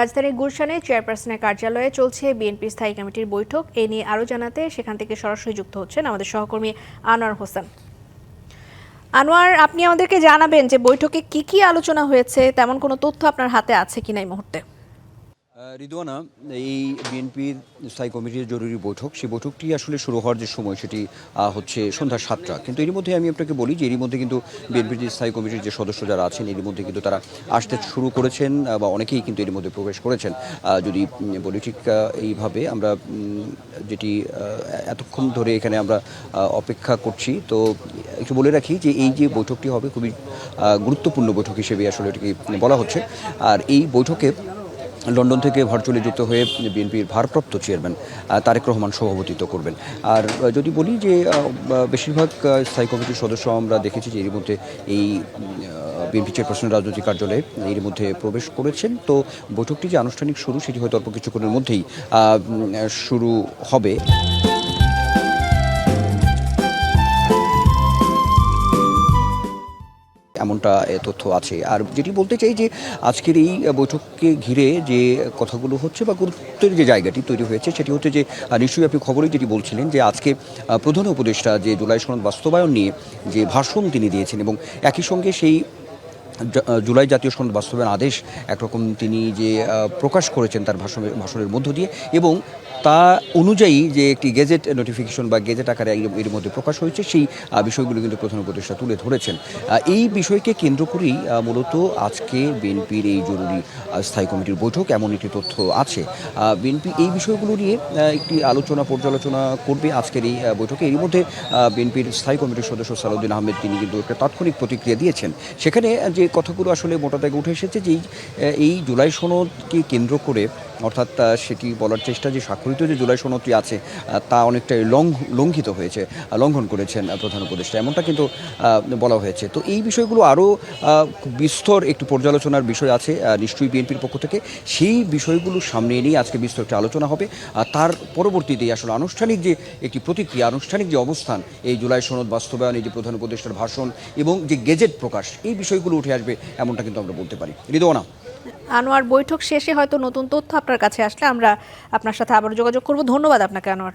রাজধানীর গুলশানে চেয়ারপারসনের কার্যালয়ে চলছে বিএনপি স্থায়ী কমিটির বৈঠক। এ নিয়ে আরও জানাতে সেখান থেকে সরাসরি যুক্ত হচ্ছেন আমাদের সহকর্মী আনোয়ার হোসেন। আনোয়ার, আপনি আমাদেরকে জানাবেন যে বৈঠকে কি কি আলোচনা হয়েছে, তেমন কোনো তথ্য আপনার হাতে আছে কিনা এই মুহূর্তে? আহ, রিদওয়ানা এই বিএনপির স্থায়ী কমিটির জরুরি বৈঠক সেই বৈঠকটি আসলে শুরু হওয়ার যে সময় সেটি হচ্ছে সন্ধ্যা সাতটা। কিন্তু এর মধ্যে আমি আপনাকে বলি যে এর মধ্যে কিন্তু বিএনপির যে স্থায়ী কমিটির যে সদস্য যারা আছেন এর মধ্যে কিন্তু তারা আসতে শুরু করেছেন বা অনেকেই কিন্তু এর মধ্যে প্রবেশ করেছেন। যদি বলি ঠিক এইভাবে আমরা যেটি এতক্ষণ ধরে এখানে আমরা অপেক্ষা করছি তো একটু বলে রাখি যে এই যে বৈঠকটি হবে খুবই গুরুত্বপূর্ণ বৈঠক হিসেবে আসলে এটিকে বলা হচ্ছে। আর এই বৈঠকে লন্ডন থেকে ভার্চুয়ালি যুক্ত হয়ে বিএনপির ভারপ্রাপ্ত চেয়ারম্যান তারেক রহমান সভাপতিত্ব করবেন। আর যদি বলি যে বেশিরভাগ স্থায়ী কমিটির সদস্য আমরা দেখেছি যে এর মধ্যে এই বিএনপি চেয়ারপারসনের রাজনৈতিক কার্যালয়ে এর মধ্যে প্রবেশ করেছেন। তো বৈঠকটি যে আনুষ্ঠানিক শুরু, সেটি হয়তো অল্প কিছুক্ষণের মধ্যেই শুরু হবে। এমনটা তথ্য আছে। আর যেটি বলতে চাই যে, আজকের এই বৈঠককে ঘিরে যে কথাগুলো হচ্ছে বা গুরুত্বের যে জায়গাটি তৈরি হয়েছে, সেটি হচ্ছে যে নিশ্চয়ই আপনি খবরেই যেটি বলছিলেন যে, আজকে প্রধান উপদেষ্টা যে জুলাই সনদ বাস্তবায়ন নিয়ে যে ভাষণ তিনি দিয়েছেন এবং একই সঙ্গে সেই জুলাই জাতীয় সনদ বাস্তবায়ন আদেশ একরকম তিনি যে প্রকাশ করেছেন তার ভাষণের ভাষণের মধ্য দিয়ে এবং তা অনুযায়ী যে একটি গেজেট নোটিফিকেশন বা গেজেট আকারে এর- মধ্যে প্রকাশ হয়েছে সেই বিষয়গুলো কিন্তু প্রধান উপদেষ্টা তুলে ধরেছেন। এই বিষয়কে কেন্দ্র করেই মূলত আজকে বিএনপির এই জরুরি স্থায়ী কমিটির বৈঠক এমন একটি তথ্য আছে। বিএনপি এই বিষয়গুলো নিয়ে একটি আলোচনা, পর্যালোচনা করবে আজকের এই বৈঠকে। এর মধ্যে বিএনপির স্থায়ী কমিটির সদস্য সালাউদ্দিন আহমেদ, তিনি কিন্তু একটা তাৎক্ষণিক প্রতিক্রিয়া দিয়েছেন। সেখানে যে কথাগুলো আসলে মোটা দাগে উঠে এসেছে যে এই জুলাই সনদকে কেন্দ্র করে অর্থাৎ সেটি বলার চেষ্টা যে স্বাক্ষরিত যে জুলাই সনদটি আছে তা অনেকটাই লঙ্ঘ লঙ্ঘিত হয়েছে লঙ্ঘন করেছেন প্রধান উপদেষ্টা। এমনটা কিন্তু বলা হয়েছে। তো এই বিষয়গুলো আরও বিস্তর একটু পর্যালোচনার বিষয় আছে নিশ্চয়ই বিএনপির পক্ষ থেকে। সেই বিষয়গুলো সামনে এনেই আজকে বিস্তর একটি আলোচনা হবে। আর তার পরবর্তীতেই আসলে আনুষ্ঠানিক যে একটি প্রতিক্রিয়া, আনুষ্ঠানিক যে অবস্থান, এই জুলাই সনদ বাস্তবায়ন এই যে প্রধান উপদেষ্টার ভাষণ এবং যে গেজেট প্রকাশ, এই বিষয়গুলো উঠে আসবে, এমনটা কিন্তু আমরা বলতে পারি। হৃদয় আনোয়ার, বৈঠক শেষে হয়তো নতুন তথ্য আপনার কাছে আসলে আমরা আপনার সাথে আবার যোগাযোগ করব। ধন্যবাদ আপনাকে, আনোয়ার।